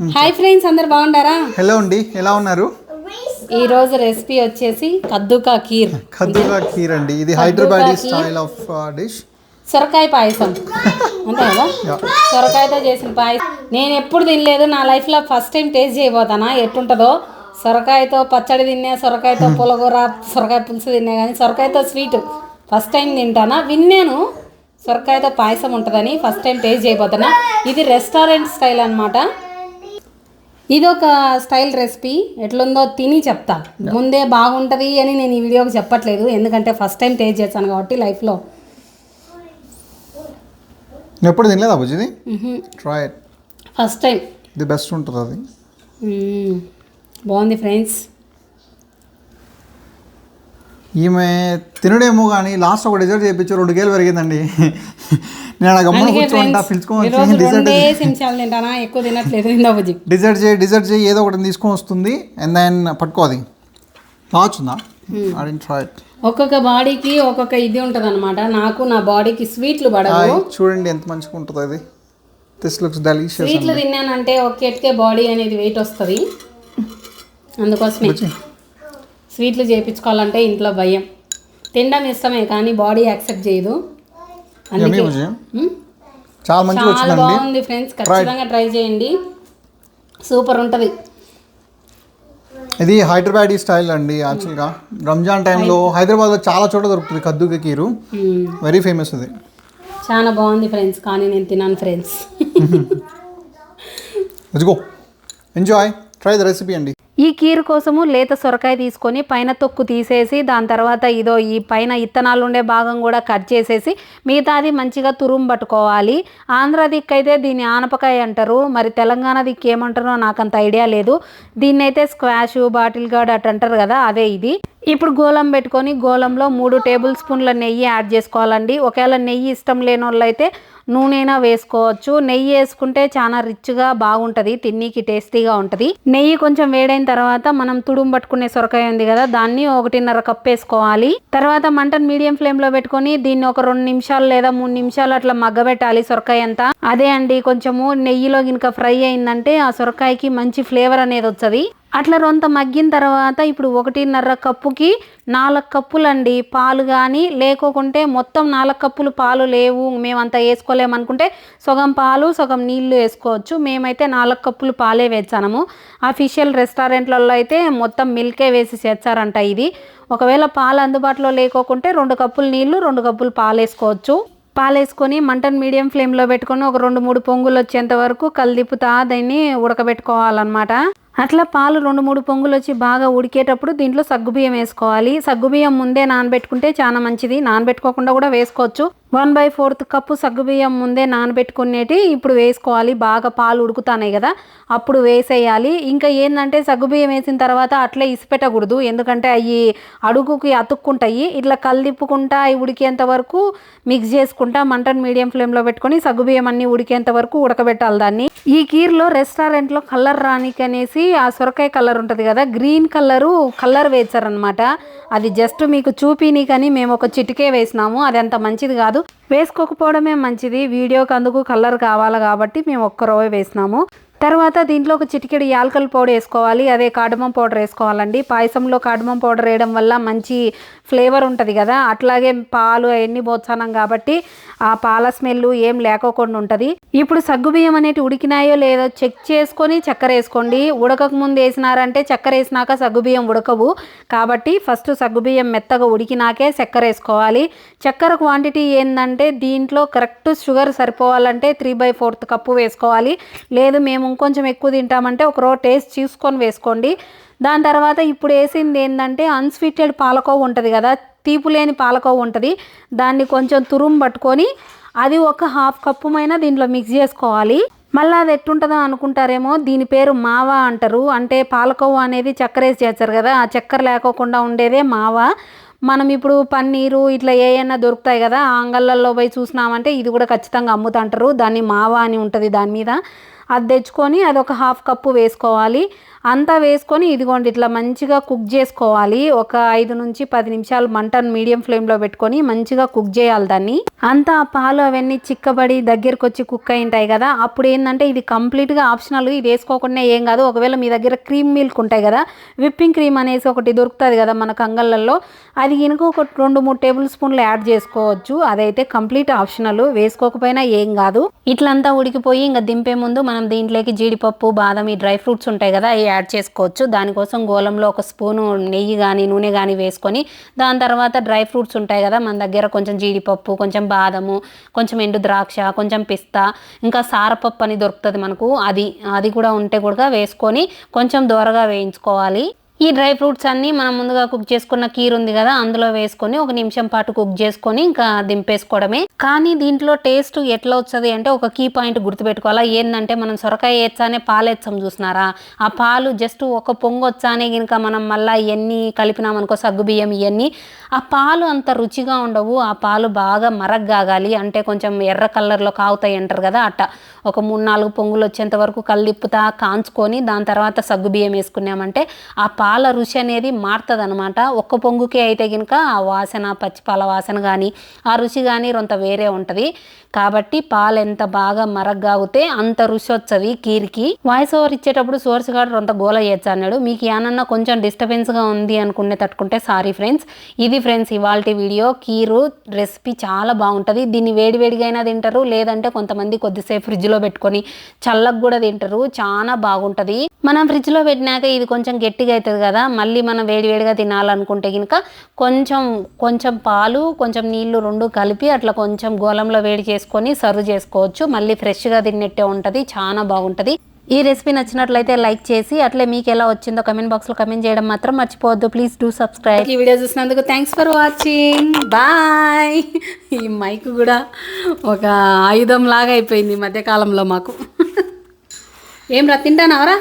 Hi friends అందరు బాగుండారా? Hello అండి ఎలా ఉన్నారు? ఈ రోజు రెసిపీ వచ్చేసి కద్దుకా కీర్. ఖద్దుగా ఖీర్ అండి. ఇది హైదరాబాదీ స్టైల్ ఆఫ్ డిష్. సొరకాయ పాయసం. అంతే కదా సొరకాయతో చేసిన పాయసం. నేను ఎప్పుడు తినలేదు నా లైఫ్లో ఫస్ట్ టైం టేస్ట్ చేయబోతానా? ఎట్టుంటుందో? సొరకాయతో పచ్చడి తిన్నా సొరకాయతో పులగూర సొరకాయ పులుసు తిన్నా కానీ సొరకాయతో స్వీట్ ఫస్ట్ టైం తింటానా? విన్నాను. సొరకాయతో పాయసం ఉంటుందని ఫస్ట్ టైం టేస్ట్ చేయబోతున్నా. ఇది రెస్టారెంట్ స్టైల్ అన్నమాట. ఇది ఒక స్టైల్ రెసిపీ. ఎట్లుందో తిని చెప్తా. ముందే బాగుంటుంది అని నేను ఈ వీడియోకి చెప్పట్లేదు. ఎందుకంటే ఫస్ట్ టైం టేస్ట్ చేశాను కాబట్టి లైఫ్లో. ఎప్పుడు తినలేదా బుజ్జిది? ట్రై ఫస్ట్ టైం ఇది బెస్ట్ ఉంటుంది అది. బాగుంది ఫ్రెండ్స్ ఈమె తినడేమో కానీ లాస్ట్ ఒక డిజర్ట్ చేయించి రెండు కేలు పెరిగిందండి. నేను అలా గమ్మన కూర్చోంటా పిలుచుకొని డిజర్ట్ ఎక్కువ తినట్లేదు డిజర్ట్ చేయి డిజర్ట్ చేయి ఏదో ఒకటి తీసుకొని వస్తుంది. అండ్ దెన్ పట్టుకో అది. కావచ్చుందా ఒక్కొక్క బాడీకి ఒక్కొక్క ఇది ఉంటుంది అనమాట నాకు నా బాడీకి స్వీట్లు పడవు. చూడండి ఎంత మంచిగా ఉంటుంది అది దిస్ లుక్స్ డెలిషియస్ స్వీట్లు తిన్నానంటే ఒక్కెట్కే బాడీ అనేది వెయిట్ వస్తుంది. అందుకోసమే. స్వీట్లు చేయించుకోవాలంటే ఇంట్లో భయం. తినడం ఇష్టమే కానీ బాడీ యాక్సెప్ట్ చేయదు. అందుకే? చాలా మంచిగా చాలా బాగుంది ఫ్రెండ్స్. ఖచ్చితంగా ట్రై చేయండి. సూపర్ ఉంటుంది. ఇది హైదరాబాదీ స్టైల్ అండి యాక్చువల్గా రంజాన్ టైంలో హైదరాబాద్లో చాలా చోట దొరుకుతుంది కద్దుక కీరు. వెరీ ఫేమస్ అది చాలా బాగుంది ఫ్రెండ్స్. కానీ నేను తిన్నాను friends. Enjoy try the recipe అండి. ఈ కీరు కోసము లేత సొరకాయ తీసుకొని పైన తొక్కు తీసేసి దాని తర్వాత ఇదో ఈ పైన ఇత్తనాలు ఉండే భాగం కూడా కట్ చేసేసి మిగతాది మంచిగా తురుము పట్టుకోవాలి. ఆంధ్ర దిక్కైతే దీన్ని ఆనపకాయ అంటారు. మరి తెలంగాణ దిక్కు ఏమంటారో నాకు అంత ఐడియా లేదు. దీన్ని అయితే స్క్వాష్ బాటిల్ గార్డ్ అట్ అంటారు కదా అదే ఇది. ఇప్పుడు గోళం పెట్టుకొని గోళంలో మూడు టేబుల్ స్పూన్ల నెయ్యి యాడ్ చేసుకోవాలండి. ఒకవేళ నెయ్యి ఇష్టం లేని వాళ్ళు అయితే నూనెనా వేసుకోవచ్చు. నెయ్యి వేసుకుంటే చాలా రిచ్గా బాగుంటుంది తిన్నీకి టేస్టీగా ఉంటుంది. నెయ్యి కొంచెం వేడైన తర్వాత మనం తుడుం పట్టుకునే సొరకాయ ఉంది కదా దాన్ని ఒకటిన్నర కప్ వేసుకోవాలి. తర్వాత మంటను మీడియం ఫ్లేమ్లో పెట్టుకొని దీన్ని ఒక రెండు నిమిషాలు లేదా మూడు నిమిషాలు అట్లా మగ్గబెట్టాలి సొరకాయ అంతా. అదే అండి కొంచెము నెయ్యిలో గినక ఫ్రై అయిందంటే ఆ సొరకాయకి మంచి ఫ్లేవర్ అనేది వస్తుంది. అట్లా రొంత మగ్గిన తర్వాత ఇప్పుడు ఒకటిన్నర కప్పుకి నాలుగు కప్పులండి పాలు కానీ లేకోకుంటే మొత్తం నాలుగు కప్పులు పాలు లేవు మేమంతా వేసుకోలేమనుకుంటే సగం పాలు సగం నీళ్ళు వేసుకోవచ్చు. మేమైతే నాలుగు కప్పులు పాలే వేసాము. అఫీషియల్ రెస్టారెంట్లలో అయితే మొత్తం మిల్కే వేసి చేస్తారంట ఇది. ఒకవేళ పాలు అందుబాటులో లేకోకుంటే రెండు కప్పులు నీళ్ళు రెండు కప్పులు పాలు వేసుకోవచ్చు. పాలేసుకొని మంటను మీడియం ఫ్లేమ్లో పెట్టుకొని ఒక రెండు మూడు పొంగులు వచ్చేంత వరకు కలిదిప్పుతా దాన్ని ఉడకబెట్టుకోవాలన్నమాట. అట్లా పాలు రెండు మూడు పొంగులు వచ్చి బాగా ఉడికేటప్పుడు దీంట్లో సగ్గుబియ్యం వేసుకోవాలి. సగ్గుబియ్యం ముందే నానబెట్టుకుంటే చాలా మంచిది. నానబెట్టుకోకుండా కూడా వేసుకోవచ్చు. వన్ బై ఫోర్త్ కప్పు సగ్గుబియ్యం ముందే నానబెట్టుకునేటి ఇప్పుడు వేసుకోవాలి. బాగా పాలు ఉడుకుతాయి కదా అప్పుడు వేసేయాలి. ఇంకా ఏంటంటే సగ్గుబియ్యం వేసిన తర్వాత అట్లే ఇసిపెట్టకూడదు. ఎందుకంటే అవి అడుగుకి అతుక్కుంటాయి. ఇట్లా కల్దిప్పుకుంటా అవి ఉడికేంత వరకు మిక్స్ చేసుకుంటా మంటను మీడియం ఫ్లేమ్లో పెట్టుకొని సగ్గుబియ్యం అన్ని ఉడికేంత వరకు ఉడకబెట్టాలి దాన్ని. ఈ కీర్లో రెస్టారెంట్లో కలర్ రానికి అనేసి ఆ సొరకాయ కలర్ ఉంటుంది కదా గ్రీన్ కలరు కలర్ వేసారనమాట అది జస్ట్ మీకు చూపినీకని మేము ఒక చిటికే వేసినాము అది అంత మంచిది కాదు. వేసుకోకపోవడమే మంచిది వీడియోకి అందుకు కలర్ కావాలి కాబట్టి మేము ఒక్క రోజు వేసినాము. తర్వాత దీంట్లో ఒక చిటికెడు యాలకల పౌడర్ వేసుకోవాలి అదే కాడమం పౌడర్ వేసుకోవాలండి. పాయసంలో కాడమం పౌడర్ వేయడం వల్ల మంచి ఫ్లేవర్ ఉంటుంది కదా. అట్లాగే పాలు అవన్నీ బోత్సానం కాబట్టి ఆ పాల స్మెల్ ఏం లేకోకుండా ఉంటుంది. ఇప్పుడు సగ్గుబియ్యం అనేటి ఉడికినాయో లేదో చెక్ చేసుకొని చక్కెర వేసుకోండి. ఉడకక ముందు వేసినారంటే చక్కెర వేసినాక సగ్గుబియ్యం ఉడకవు. కాబట్టి ఫస్ట్ సగ్గుబియ్యం మెత్తగా ఉడికినాకే చక్కెర వేసుకోవాలి. చక్కెర క్వాంటిటీ ఏంటంటే దీంట్లో కరెక్ట్ షుగర్ సరిపోవాలంటే త్రీ బై ఫోర్త్ కప్పు వేసుకోవాలి. లేదు మేము ఇంకొంచెం ఎక్కువ తింటామంటే ఒకరో టేస్ట్ చూసుకొని వేసుకోండి. దాని తర్వాత ఇప్పుడు వేసింది ఏంటంటే అన్స్వీటెడ్ పాలకోవ ఉంటుంది కదా తీపు లేని పాలకోవ ఉంటుంది. దాన్ని కొంచెం తురుము పట్టుకొని అది ఒక హాఫ్ కప్పుమైనా దీంట్లో మిక్స్ చేసుకోవాలి. మళ్ళీ అది ఎట్టుంటుందో అనుకుంటారేమో దీని పేరు మావా అంటారు. అంటే పాలకోవ అనేది చక్కెర వేసి చేస్తారు కదా ఆ చక్కెర లేకోకుండా ఉండేదే మావా. మనం ఇప్పుడు పన్నీరు ఇట్లా ఏమైనా దొరుకుతాయి కదా ఆ అంగళ్ళల్లో పోయి చూసినామంటే ఇది కూడా ఖచ్చితంగా అమ్ముతుంటారు. దాన్ని మావా అని ఉంటుంది దాని మీద. అది తెచ్చుకొని అది ఒక హాఫ్ కప్పు వేసుకోవాలి. అంతా వేసుకొని ఇదిగోండి ఇట్లా మంచిగా కుక్ చేసుకోవాలి. ఒక ఐదు నుంచి పది నిమిషాలు మంటను మీడియం ఫ్లేమ్లో పెట్టుకొని మంచిగా కుక్ చేయాలి దాన్ని. అంతా పాలు అవన్నీ చిక్కబడి దగ్గరకు వచ్చి కుక్ అయి ఉంటాయి కదా అప్పుడు ఏంటంటే ఇది కంప్లీట్గా ఆప్షనల్ ఇది వేసుకోకుండా ఏం కాదు. ఒకవేళ మీ దగ్గర క్రీమ్ మిల్క్ ఉంటాయి కదా విప్పింగ్ క్రీమ్ అనేసి ఒకటి దొరుకుతుంది కదా మన కంగళ్ళల్లో అది కనుక ఒక రెండు మూడు టేబుల్ స్పూన్లు యాడ్ చేసుకోవచ్చు. అదైతే కంప్లీట్ ఆప్షనల్ వేసుకోకపోయినా ఏం కాదు. ఇట్లంతా ఉడికిపోయి ఇంకా దింపే ముందు మనం దీంట్లోకి జీడిపప్పు బాదం ఈ డ్రై ఫ్రూట్స్ ఉంటాయి కదా యాడ్ చేసుకోవచ్చు. దానికోసం గోలంలో ఒక స్పూను నెయ్యి కానీ నూనె కానీ వేసుకొని దాని తర్వాత డ్రై ఫ్రూట్స్ ఉంటాయి కదా మన దగ్గర కొంచెం జీడిపప్పు కొంచెం బాదము కొంచెం ఎండు ద్రాక్ష కొంచెం పిస్తా ఇంకా సారపప్పు అని దొరుకుతుంది మనకు. అది అది కూడా ఉంటే కూడా వేసుకొని కొంచెం దోరగా వేయించుకోవాలి. ఈ డ్రై ఫ్రూట్స్ అన్నీ మనం ముందుగా కుక్ చేసుకున్న కీర్ ఉంది కదా అందులో వేసుకొని ఒక నిమిషం పాటు కుక్ చేసుకొని ఇంకా దింపేసుకోవడమే. కానీ దీంట్లో టేస్ట్ ఎట్లా వస్తుంది అంటే ఒక కీ పాయింట్ గుర్తుపెట్టుకోవాలా? ఏంటంటే మనం సొరకాయ వేచ్చానే పాలు చూసినారా? ఆ పాలు జస్ట్ ఒక పొంగు వచ్చానే కనుక మనం మళ్ళీ ఇవన్నీ కలిపినామనుకో సగ్గుబియ్యం ఇవన్నీ ఆ పాలు అంత రుచిగా ఉండవు. ఆ పాలు బాగా మరగ్గాగాలి. అంటే కొంచెం ఎర్ర కలర్లో కావుతాయి అంటారు కదా అట్ట. ఒక మూడు నాలుగు పొంగులు వచ్చేంత వరకు కళ్ళిప్పుతా కాంచుకొని దాని తర్వాత సగ్గుబియ్యం వేసుకున్నామంటే ఆ పాలు రుచి అనేది మారుతుంది అనమాట ఒక్క పొంగుకే అయితే కనుక ఆ వాసన పచ్చిపాల వాసన కానీ ఆ రుచి కానీ రొంత వేరే ఉంటుంది. కాబట్టి పాలు ఎంత బాగా మరగ్గాగితే అంత రుచి వస్తుంది కీరికి. వాయిస్ ఓవర్ ఇచ్చేటప్పుడు సోర్స్ గారు రొంత గోల చేయొచ్చు అన్నాడు. మీకు ఏమన్నా కొంచెం డిస్టర్బెన్స్గా ఉంది అనుకునే తట్టుకుంటే సారీ ఫ్రెండ్స్. ఇది ఫ్రెండ్స్ ఇవాళ వీడియో. కీరు రెసిపీ చాలా బాగుంటుంది. దీన్ని వేడివేడిగా అయినా తింటారు లేదంటే కొంతమంది కొద్దిసేపు ఫ్రిడ్జ్లో పెట్టుకొని చల్లగా కూడా తింటారు. చాలా బాగుంటుంది. మనం ఫ్రిడ్జ్లో పెట్టినాక ఇది కొంచెం గట్టిగా అవుతుంది కదా మళ్ళీ మనం వేడివేడిగా తినాలనుకుంటే కనుక కొంచెం కొంచెం పాలు కొంచెం నీళ్ళు రెండు కలిపి అట్లా కొంచెం గోలంలో వేడి చేసుకొని సర్వ్ చేసుకోవచ్చు. మళ్ళీ ఫ్రెష్గా తిన్నట్టే ఉంటుంది చాలా బాగుంటుంది. ఈ రెసిపీ నచ్చినట్లయితే లైక్ చేసి అట్లే మీకు ఎలా వచ్చిందో కమెంట్ బాక్స్లో కమెంట్ చేయడం మాత్రం మర్చిపోవద్దు. Please do subscribe. ఈ వీడియో చూసినందుకు థ్యాంక్స్ ఫర్ వాచింగ్. బాయ్. ఈ మైక్ కూడా ఒక ఆయుధం లాగా అయిపోయింది ఈ మధ్యకాలంలో మాకు. ఏం రా తింటానవరా?